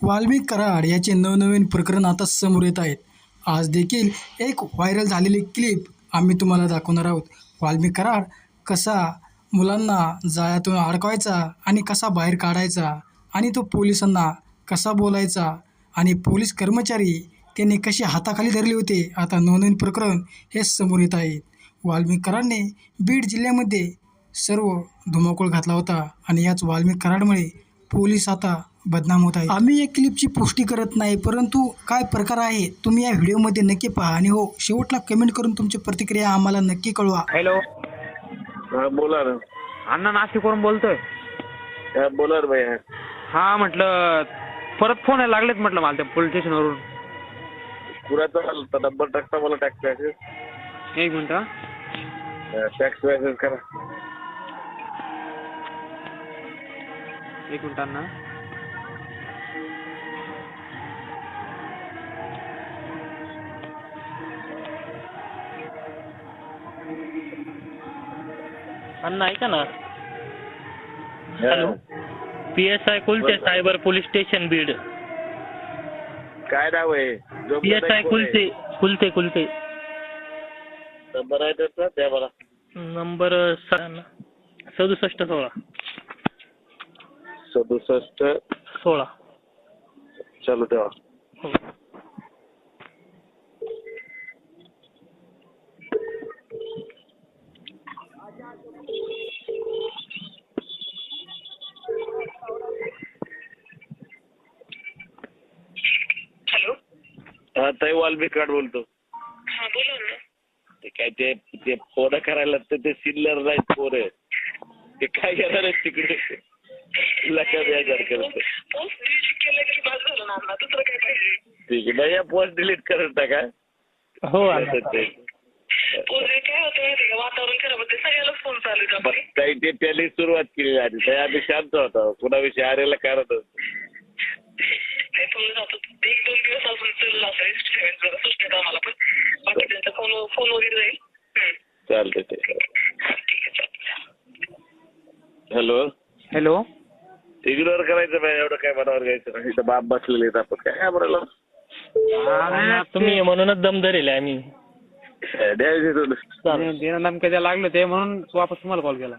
वाल्मिक कराड याचे नवनवीन प्रकरण आता समोर येत आहेत. आज देखील एक व्हायरल झालेली क्लिप आम्ही तुम्हाला दाखवणार आहोत. वाल्मिक कराड कसा मुलांना जाळ्यातून अडकवायचा आणि कसा बाहेर काढायचा आणि तो पोलिसांना कसा बोलायचा आणि पोलीस कर्मचारी त्यांनी कसे हाताखाली धरले होते आता नवनवीन प्रकरण हे समोर येत आहे वाल्मिक कराडने बीड जिल्ह्यामध्ये सर्व धुमाकूळ घातला होता आणि याच वाल्मिक कराडमुळे पोलीस आता बदनाम होत आहे आम्ही या क्लिपची पुष्टी करत नाही परंतु काय प्रकार आहे तुम्ही या व्हिडिओमध्ये नक्की पहा. आणि हो शेवटला कमेंट करून तुमची प्रतिक्रिया आम्हाला नक्की कळवा. हॅलो हा बोला ना. अण्णा नाशिकवरून बोलतोय. हा बोला ना भैया हा म्हटलं परत फोन यायला लागलेत म्हटलं मला त्या पोलीस स्टेशनवरून पुराचा नंबर टाकता मला टॅक्स मॅसेज एक मिनिट हा. टॅक्स मॅसेज करा. एक मिनिट अण्णा. अण्णा ऐका ना. Hello. P S I Kulte cyber police station Beed. काय नाव आहे? P S I Kulte Kulte Kulte number आहे त्याचा? द्या मला. नंबर स- सदुसष्ट सोळा. सदुसष्ट. सोळा. चालू ठेवा. हो हॅलो हा ताई वाल्मिक कार्ड बोलतो. हा बोला ना. ते काय ते ते फोन करायला तर ते सिल्लर नाही पोर. ते काय करणार आहेत तिकडे? लका बेजार करत. पोस्ट डिलीट केलं की बस झालं ना अण्णा दुसरं काय पाहिजे? ठीक आहे भैया पोस्ट डिलीट करत टाका. हो अण्णा ते. पोस्ट काय होतं माहिती का? वातावरण खराब होते. सगळ्यालाच फोन चालू ते त्याने सुरुवात केली आधी. ताई आधी शांत होता. कुणाविषयी आरेला कारण नाही तुम्ही जातो. एक दोन दिवस अजून चाललं असं एक्सपेरिमेंट जरा सुचण्यात आम्हाला पण? बाकी त्यांचा फोन फोन वगैरे जाईल हम्म. चालतंय ते. हा, ठीक आहे चालेल हॅलो. हॅलो. इग्नोर करायचं नाही एवढं काय मनावर घ्यायचं नाही. इथं बाप बसलेले आहेत आपण. काय घाबरायला अण्णा, तुम्ही म्हणूनच दम धरेल आम्ही द्यायचे तुला लागले ते म्हणून वापस तुम्हाला कॉल केला.